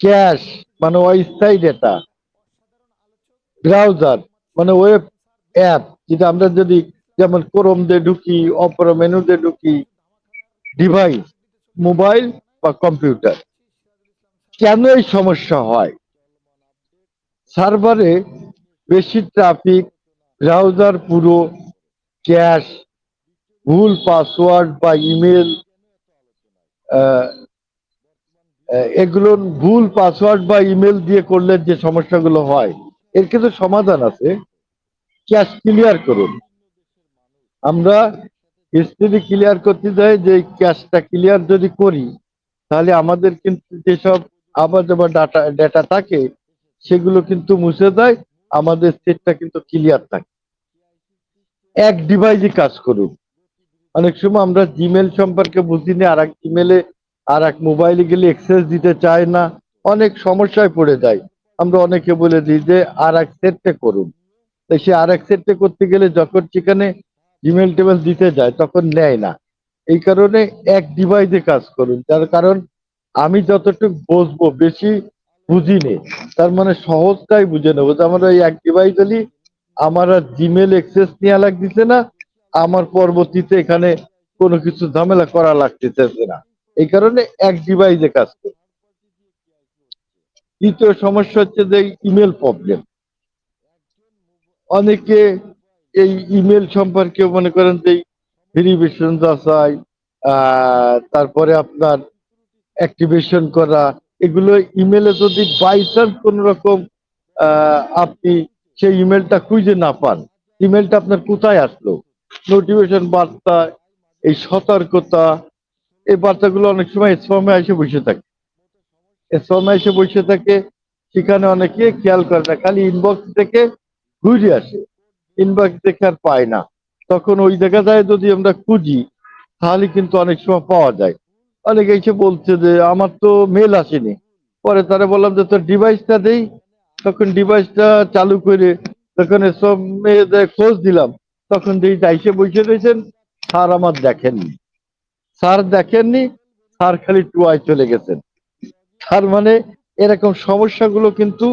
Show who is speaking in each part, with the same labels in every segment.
Speaker 1: Cash মানে অস্থায়ী data browser মানে ওয়েব অ্যাপ, যেটা আমরা যদি যেমন ক্রোম দিয়ে ঢুকি, অপরা মেনুতে ঢুকি ডিভাইস মোবাইল বা কম্পিউটার কেন এই সমস্যা হয়? সার্ভারে বেশি ট্রাফিক ব্রাউজার পুরো ক্যাশ ভুল পাসওয়ার্ড বা ইমেল এগুলো ভুল পাসওয়ার্ড বা ইমেল দিয়ে করলে যে সমস্যাগুলো হয়, এর কিন্তু সমাধান আছে। ক্যাশ ক্লিয়ার করুন। আমরা হিস্ট্রি ক্লিয়ার করতে যাই যে ক্যাশটা ক্লিয়ার যদি করি, তাহলে আমাদের কিন্তু যেসব আবার যেমন ডাটা ডেটা থাকে, সেগুলো কিন্তু মুছে দেয়, আমাদের সেটটা কিন্তু ক্লিয়ার থাকে। এক ডিভাইসে কাজ করুন অনেক সময় আমরা জিমেল সম্পর্কে বুঝি না আর এক জিমেলে আর এক মোবাইলে গেলে এক্সেস দিতে চায় না, অনেক সমস্যায় পড়ে যায়। আমরা অনেকে বলে দিই যে আর এক সেটটা করুন। তাই সে আর এক সেটটা করতে গেলে যখন সেখানে জিমেল টেমেল দিতে যায়, তখন নেয় না। এই কারণে এক ডিভাইসে কাজ করুন। তার কারণ, আমি যতটুকু বসবো বেশি বুঝি নে তার মানে সহজটাই বুঝে নেব। যে আমার ওই এক ডিভাইস হলি আমার আর জিমেল এক্সেস নেওয়া লাগতেছে না, আমার পরবর্তীতে এখানে কোনো কিছু ঝামেলা করা লাগতেছে না। এই কারণে এক ডিভাইসে কাজ করি। দ্বিতীয় সমস্যা হচ্ছে যে ইমেল প্রবলেম অনেকে এই ইমেল সম্পর্কে মনে করেন যে ভেরিফিকেশন যাচাই তারপরে আপনার অ্যাক্টিভেশন করা, এগুলো ইমেলে যদি বাই চান্স কোন রকম আপনি সেই ইমেলটা খুঁজে না পান ইমেলটা আপনার কোথায় আসলো? নোটিফিকেশন বার্তা, এই সতর্কতা এই বার্তাগুলো অনেক সময় স্পমে এসে বসে থাকে। স্পমে এসে বসে থাকে, সেখানে অনেকে খেয়াল করে না, খালি ইনবক্স থেকে ঘুরে আসে। ইনবক্স দেখে আর পায় না। তখন ওই জায়গা যায় যদি আমরা খুঁজি, তাহলে কিন্তু অনেক সময় পাওয়া যায়। অনেকে এসে বলছে যে, আমার তো মেল আসেনি। পরে তারা বললাম যে, তোর ডিভাইসটা দেই। তখন ডিভাইসটা চালু করে তখন সব মেয়েদের খোঁজ দিলাম, তখন যেই এসে বসে রয়েছেন, স্যার আমার দেখেননি। স্যার দেখেননি? স্যার খালি টুয়ায় চলে গেছেন। তার মানে এরকম সমস্যাগুলো কিন্তু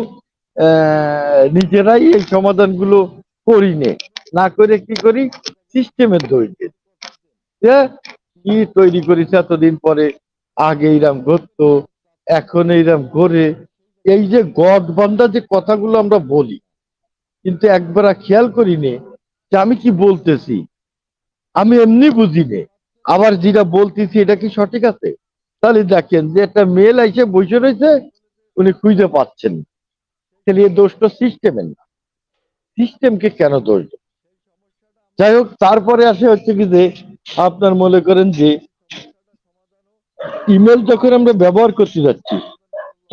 Speaker 1: নিজেরাই এই সমাধানগুলো করি নে। না করে কি করি? সিস্টেমের দৈর্ঘ্য। যে কি তৈরি করেছে এতদিন পরে? আগে এইরাম ঘটতো, এখন এইরাম ঘরে। এই যে গড বান্দা যে কথাগুলো আমরা বলি, কিন্তু একবার খেয়াল করি নে যে আমি কি বলতেছি? আমি এমনি বুঝি নে। আবার যেটা বলতেছি, এটা কি সঠিক আছে? তাহলে দেখেন যে একটা মেল এসে বসে রয়েছে, উনি খুঁজে পাচ্ছেন। তাহলে এই দোষটা সিস্টেমের না। সিস্টেমকে কেন দোষ যাই হোক, তারপরে আসে হচ্ছে কি যে, আপনার মনে করেন যে ইমেল যখন আমরা ব্যবহার করতে যাচ্ছি,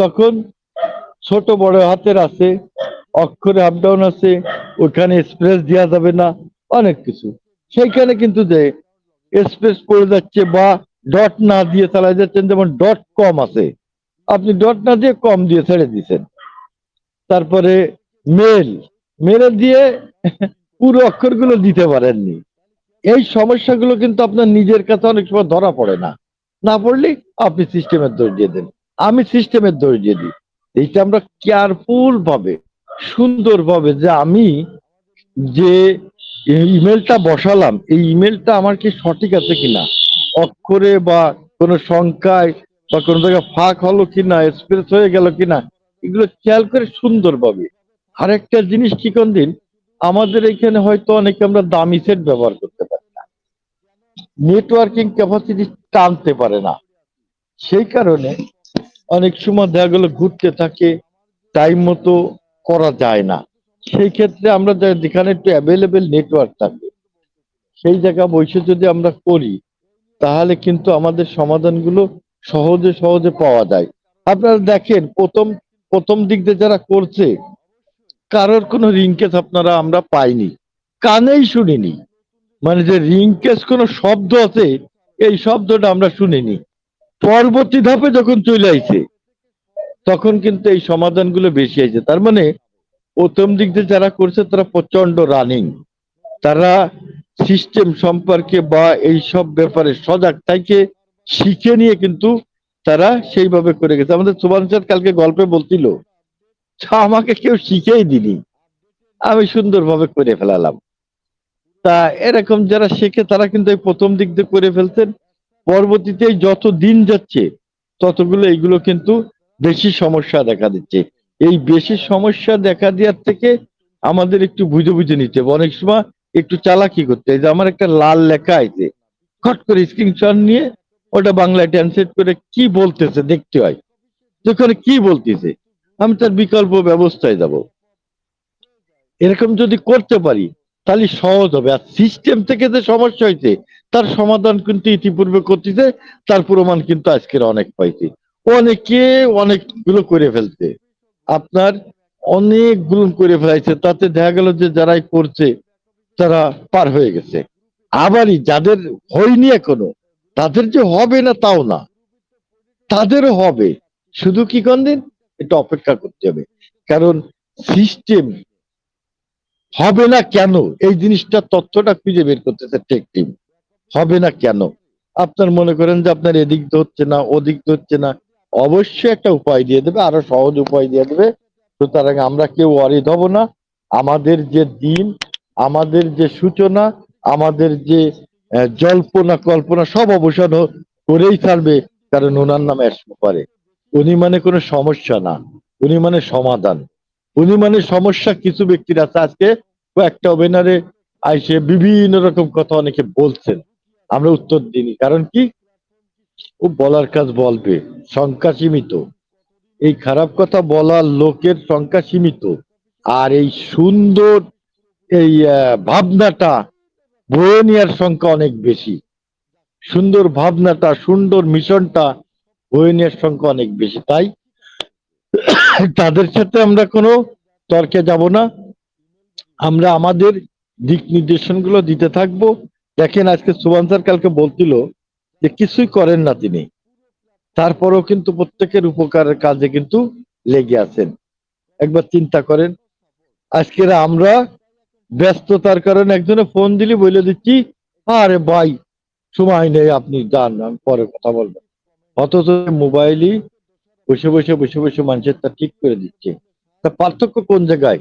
Speaker 1: তখন ছোট বড় হাতের আছে, অক্ষরে আপ ডাউন আছে, ওখানে স্পেস দেওয়া যাবে না, অনেক কিছু। সেইখানে কিন্তু যে স্পেস পড়ে যাচ্ছে বা ডট না দিয়ে চালাই যাচ্ছেন, যেমন ডট কম আছে। আপনি ডট না দিয়ে কম দিয়ে ছেড়ে দিচ্ছেন তারপরে মেল মেলে দিয়ে পুরো অক্ষরগুলো দিতে পারেননি। এই সমস্যাগুলো কিন্তু আপনার নিজের কাছে অনেক সময় ধরা পড়ে না। না পড়লে আপনি সিস্টেমের দোষ দিয়ে দেন। আমি সিস্টেমের দোষ দিয়ে দিই। এইটা আমরা কেয়ারফুল ভাবে সুন্দর ভাবে যে আমি যে ইমেলটা বসালাম। এই ইমেলটা আমার কি সঠিক আছে কিনা? অক্ষরে বা কোনো সংখ্যায় বা কোনো জায়গায় ফাঁক হলো কিনা স্পেস হয়ে গেল কিনা, এগুলো খেয়াল করে সুন্দরভাবে আরেকটা জিনিস কি কোন দিন? আমাদের এখানে হয়তো অনেকে আমরা দামি সেট ব্যবহার করতে পারি না। নেটওয়ার্কিং ক্যাপাসিটি টানতে পারে না। সেই কারণে অনেক সময় দেখা গেলো ঘুরতে থাকে টাইম মতো করা যায় না। সেই ক্ষেত্রে আমরা যেখানে একটু অ্যাভেলেবেল নেটওয়ার্ক থাকে, সেই জায়গা বসে যদি আমরা করি, তাহলে কিন্তু আমাদের সমাধানগুলো সহজে সহজে পাওয়া যায়। আপনারা দেখেন, প্রথম প্রথম দিক দিয়ে যারা করছে, কারোর কোনো রিংকেস আপনারা আমরা পাইনি। কানেই শুনিনি। মানে যে রিংকেস কোনো শব্দ আছে, এই শব্দটা আমরা শুনিনি। পরবর্তী ধাপে যখন চলে আইছে, তখন কিন্তু এই সমাধানগুলো বেশি আইছে তার মানে প্রথম দিক দিয়ে যারা করছে তারা প্রচণ্ড রানিং তারা সিস্টেম সম্পর্কে বা এই সব ব্যাপারে সজাগ তাইকে শিখে নিয়ে কিন্তু তারা সেইভাবে করে গেছে। আমাদের সুবান স্যার কালকে গল্পে বলছিল "ছা, আমাকে কেউ শিখেই দিনি। আমি সুন্দরভাবে করে ফেলালাম। তা এরকম যারা শেখে তারা কিন্তু এই প্রথম দিক দিয়ে করে ফেলছেন। পরবর্তীতে যত দিন যাচ্ছে ততগুলো এইগুলো কিন্তু বেশি সমস্যা দেখা দিচ্ছে। এই বেশি সমস্যা দেখা দেওয়ার থেকে আমাদের একটু বুঝে বুঝে নিতে হবে। অনেক সময় একটু চালাকি করতে হয়। যে আমার একটা লাল লেখা আছে খট করে স্ক্রিনশট নিয়ে ওটা বাংলায় ট্রান্সলেট করে কি বলতেছে দেখতে হয়। যেখানে কি বলতেছে। আমি তার বিকল্প ব্যবস্থায় যাব। এরকম যদি করতে পারি, তাহলে সহজ হবে। আর সিস্টেম থেকে যে সমস্যা হয়েছে, তার সমাধান কিন্তু ইতিপূর্বে করতেছে, তার প্রমাণ কিন্তু আজকের অনেক পাইছে। অনেকে অনেকগুলো করে ফেলছে। আপনার অনেকগুলো করে ফেলাইছে, তাতে দেখা গেল যে যারাই করছে, তারা পার হয়ে গেছে। আবারই যাদের হয়নি এখনও, তাদের যে হবে না তাও না, তাদেরও হবে। শুধু কি দিন? এটা অপেক্ষা করতে হবে। কারণ সিস্টেম হবে না কেন? এই জিনিসটা, তথ্যটা খুঁজে বের করতেছে টেক টিম হবে না কেন? আপনার মনে করেন যে আপনার এদিক হচ্ছে না, ওদিক হচ্ছে না অবশ্যই একটা উপায় দিয়ে দেবে, আরও সহজ উপায় দিয়ে দেবে। সুতরাং আমরা কেউ অরিদ হব না। আমাদের যে দিন, আমাদের যে সূচনা, আমাদের যে জল্পনা, কল্পনা, সব অবসান করেই ছাড়বে, কারণ ওনার নামে পারে উনি মানে কোনো সমস্যা না, উনি মানে সমাধান। উনি মানে সমস্যা কিছু ব্যক্তির আছে আজকে একটা ওভেনারে আইসে বিভিন্ন রকম কথা অনেকে বলছেন। আমরা উত্তর দিইনি, কারণ কি? ও বলার কাজ বলবে, সংখ্যা সীমিত। এই খারাপ কথা বলার লোকের সংখ্যা সীমিত। আর এই সুন্দর এই ভাবনাটা বয়ে নেওয়ার সংখ্যা অনেক বেশি। সুন্দর ভাবনাটা, সুন্দর মিশনটা বয়ে নেওয়ার সংখ্যা অনেক বেশি। তাই তাদের সাথে আমরা কোনো তর্কে যাব না। আমরা আমাদের দিক নির্দেশনগুলো দিতে থাকব। দেখেন আজকে সুবান স্যার কালকে বলছিল যে কিছুই করেন না তিনি। তারপরেও কিন্তু প্রত্যেকের উপকারের কাজে কিন্তু লেগে আছেন। একবার চিন্তা করেন আজকের আমরা ব্যস্ততার কারণে একজনে ফোন দিলি বলে দিচ্ছি, আরে ভাই, সময় নেই, আপনি যান, আমি পরে কথা বলব। অথচ মোবাইলই বসে বসে বসে বসে মানুষের তা ঠিক করে দিচ্ছে। তা পার্থক্য কোন জায়গায়?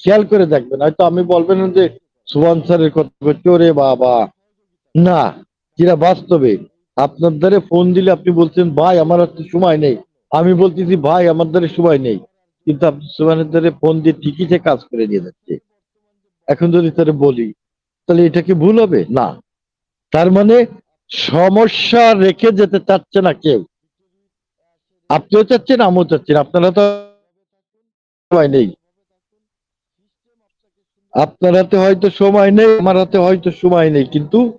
Speaker 1: খেয়াল করে দেখবেন। হয়তো আমি বলবেন যে সুবান স্যারের কথা করছি, ওরে বাবা। না যেটা বাস্তবে। আপনার দ্বারে ফোন দিলে আপনি বলছেন, ভাই, আমার হাতে সময় নেই। আমি বলতেছি, ভাই, আমার দ্বারে সময় নেই। কিন্তু আপনি সুবানের দ্বারে ফোন দিয়ে ঠিকই সে কাজ করে দিয়ে যাচ্ছে। এখন যদি তারা বলি, তাহলে এটা কি ভুল হবে? না। তার মানে সমস্যা রেখে যেতে চাচ্ছে না কেউ। আপনিও চাচ্ছেন, আমিও চাচ্ছেন আপনারা তো সময় নেই। আপনার হাতে হয়তো সময় নেই, আমার হাতে হয়তো সময় নেই, কিন্তু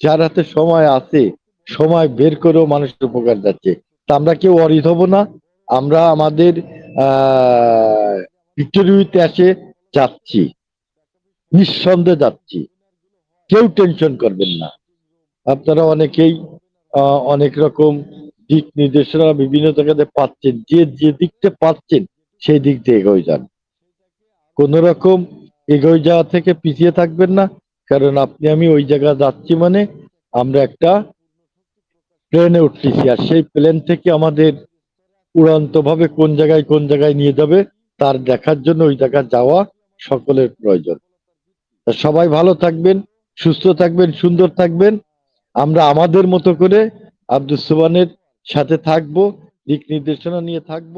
Speaker 1: যার হাতে সময় আছে, সময় বের করেও মানুষের উপকার যাচ্ছে। তা আমরা কেউ অরিত হব না। আমরা আমাদের, আহ ভিক্টোরিতে এসে যাচ্ছি। নিঃসন্দেহে যাচ্ছি। কেউ টেনশন করবেন না। আপনারা অনেকেই অনেক রকম দিক নির্দেশনা বিভিন্ন জায়গাতে পাচ্ছেন। যে যে দিকটা পাচ্ছেন, সেই দিক দিয়ে এগোয় যান। কোন রকম এগোয় যাওয়া থেকে পিছিয়ে থাকবেন না। কারণ আপনি, আমি ওই জায়গা যাচ্ছি মানে আমরা একটা প্লেনে উঠতেছি। আর সেই প্লেন থেকে আমাদের উড়ান্ত ভাবে কোন জায়গায় কোন জায়গায় নিয়ে যাবে, তার দেখার জন্য ওই জায়গা যাওয়া সকলের প্রয়োজন। সবাই ভালো থাকবেন, সুস্থ থাকবেন, সুন্দর থাকবেন। আমরা আমাদের মতো করে আব্দুল সুবানের সাথে থাকব, দিক নির্দেশনা নিয়ে থাকব।